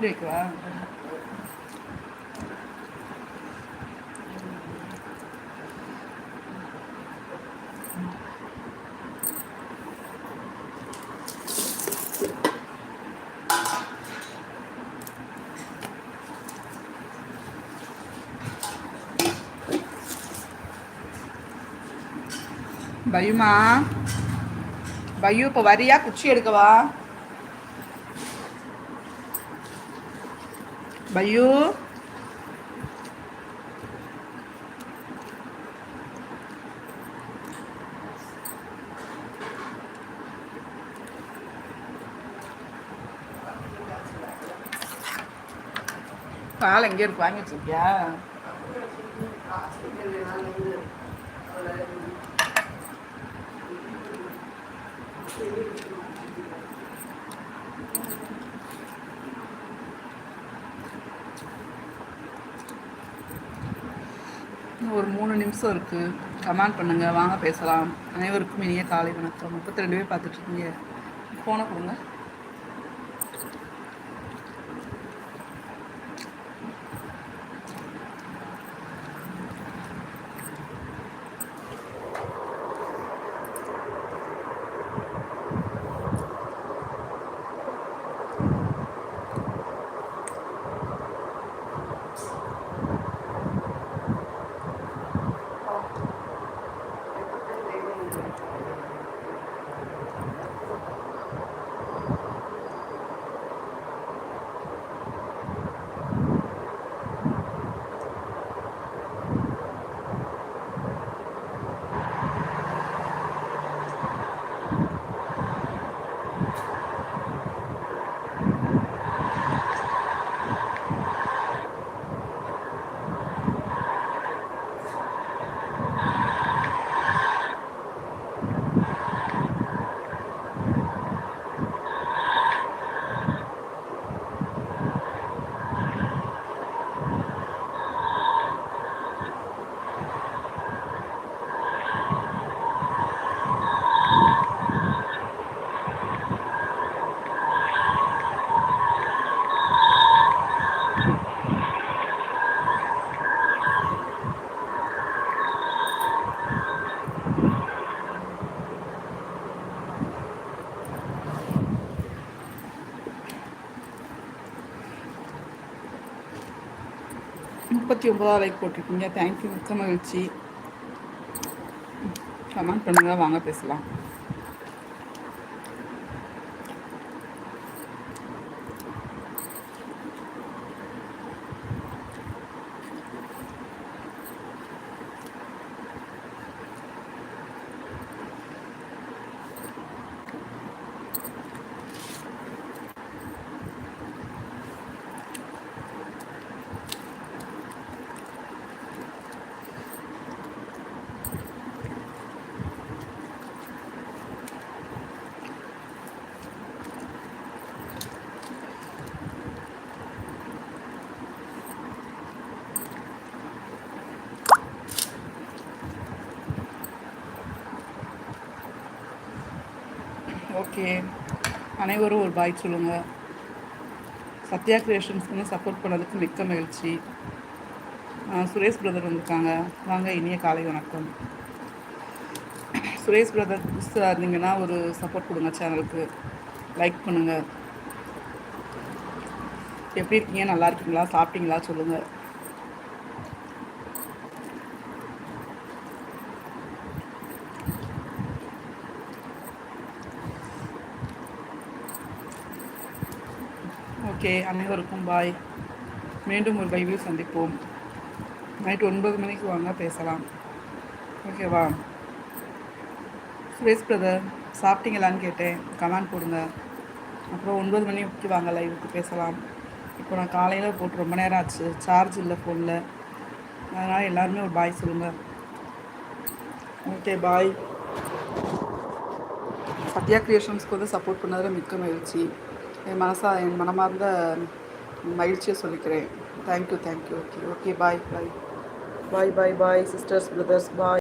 இப்படி வைக்கவா பயுமா? பையு இப்போ வரியா? குச்சி எடுக்கவா? பையு பால் எங்கே இருக்கு வாங்கி வச்சிருக்கியா ஒரு மூணு நிமிஷம் இருக்குது கமெண்ட் பண்ணுங்கள் வாங்க பேசலாம். அனைவருக்கும் இனிய காலை வணக்கம். முப்பத்தி ரெண்டு பேர் பார்த்துட்ருக்கீங்க ஃபோனை கொடுங்க. முப்பத்தி ஒன்பதாவது லைக் போட்டிருக்கீங்க. தேங்க்யூ மிக்க மகிழ்ச்சி. கமெண்ட் பண்ணுங்கள் வாங்க பேசலாம். ஓகே. அனைவரும் ஒரு பாய் சொல்லுங்கள் சத்யா கிரியேஷன்ஸ்க்கு சப்போர்ட் பண்ணதுக்கு மிக்க மகிழ்ச்சி. சுரேஷ் பிரதர் வந்திருக்காங்க. வாங்க இனிய காலை வணக்கம். சுரேஷ் பிரதர் புதுசாக இருந்தீங்கன்னா ஒரு சப்போர்ட் கொடுங்க சேனலுக்கு லைக் பண்ணுங்கள் எப்படி இருக்கீங்க? நல்லா இருக்கீங்களா? சாப்பிட்டீங்களா? சொல்லுங்கள் ஓகே அனைவருக்கும் பாய். மீண்டும் ஒரு லைவில் சந்திப்போம். நைட் ஒன்பது மணிக்கு வாங்க பேசலாம். ஓகேவா சுரேஷ் பிரதர் சாப்பிட்டீங்களான்னு கேட்டேன். கமெண்ட் போடுங்க. அப்புறம் ஒன்பது மணிக்கு வாங்க லைவுக்கு பேசலாம். இப்போ நான் காலையில் போட்டு ரொம்ப நேரம் ஆச்சு. சார்ஜ் இல்லை ஃபோனில். அதனால் எல்லாருமே ஒரு பாய் சொல்லுங்கள் ஓகே பாய். சத்யா கிரியேஷன்ஸ்க்கு வந்து சப்போர்ட் பண்ணதில் மிக்க மகிழ்ச்சி. என் மனசா என் மனமார்ந்த மகிழ்ச்சியை சொல்லிக்கிறேன். Thank you thank you okay okay bye bye bye bye bye sisters brothers bye